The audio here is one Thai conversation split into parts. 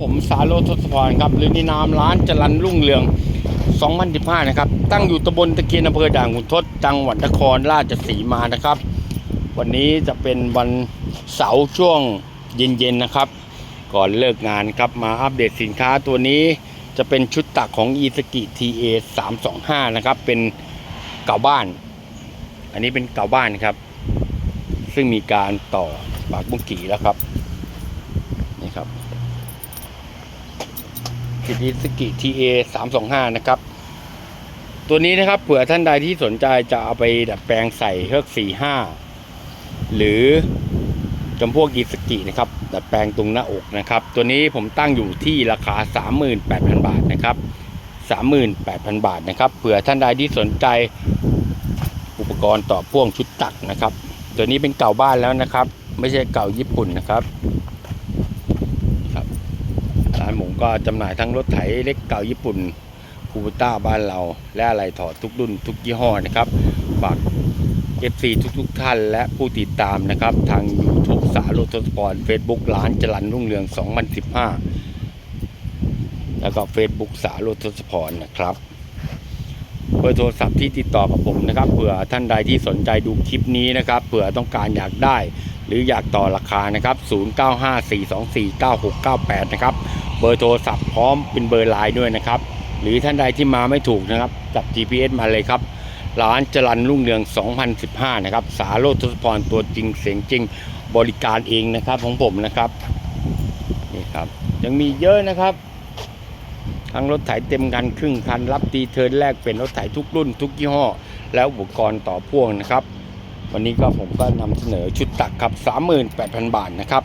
ผมสาโรทศพรครับหรือในนามร้านจรันรุ่งเรือง 2015 นะครับ ตั้งอยู่ตำบลตะเกียนอำเภอด่านขุนทดจังหวัดนครราชสีมานะครับ วันนี้จะเป็นวันเสาร์ช่วงเย็นๆนะครับ ก่อนเลิกงานครับมาอัปเดตสินค้าตัวนี้จะเป็นชุดตักของ e s k i TA 325 นะครับ เป็นเก่าบ้าน อันนี้เป็นเก่าบ้านครับ ซึ่งมีการต่อปากบุ้งกี่แล้วครับนี่ครับ กิติสกิ TA 325 นะครับ ตัวนี้นะครับเผื่อท่านใดที่สนใจจะเอาไปดัดแปลงใส่เฮือก 45 หรือจำพวกกีสกินะครับ ดัดแปลงตรงหน้าอกนะครับ ตัวนี้ผมตั้งอยู่ที่ราคา 38,000 บาทนะครับ 38,000 บาทนะครับเผื่อท่านใดที่สนใจอุปกรณ์ต่อพ่วงชุดตักนะครับ ตัวนี้เป็นเก่าบ้านแล้วนะครับ ไม่ใช่เก่าญี่ปุ่นนะครับร้านผม ก็จำหน่ายทั้งรถไถเล็กเก่าญี่ปุ่นคูบูต้าบ้านเรา และอะไรถอดทุกรุ่นทุกยี่ห้อนะครับ ฝาก FC ทุกๆทท่านและผู้ติดตามนะครับ ทาง YouTube สาโรทสปอร์ต Facebook ร้านจรันรุ่งเรือง 2015 แล้วก็ Facebook สาโรทสปอร์ตนะครับเบอร์โทรศัพท์ที่ติดต่อกับผมนะครับเผื่อท่านใดที่สนใจดูคลิปนี้นะครับเผื่อต้องการอยากได้ หรืออยากต่อราคานะครับ 0954249698 นะครับ เบอร์โทรศัพท์พร้อมเป็นเบอร์ไลน์ด้วยนะครับ หรือท่านใดที่มาไม่ถูกนะครับจับ GPS มาเลยครับร้านจรันรุ่งเรือง 2015 นะครับ สาโรจน์ทศพรตัวจริงเสียงจริงบริการเองนะครับของผมนะครับนี่ครับ ยังมีเยอะนะครับ ทั้งรถไถเต็มคันครึ่งคัน รับตีเทิร์นแรกเป็นรถไถทุกรุ่นทุกยี่ห้อ แล้วอุปกรณ์ต่อพ่วงนะครับ วันนี้ก็ผมก็นำเสนอชุดตักครับ 38,000 บาทนะครับ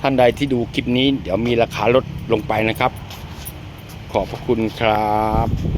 ท่านใดที่ดูคลิปนี้เดี๋ยวมีราคาลดลงไปนะครับ ขอบพระคุณครับ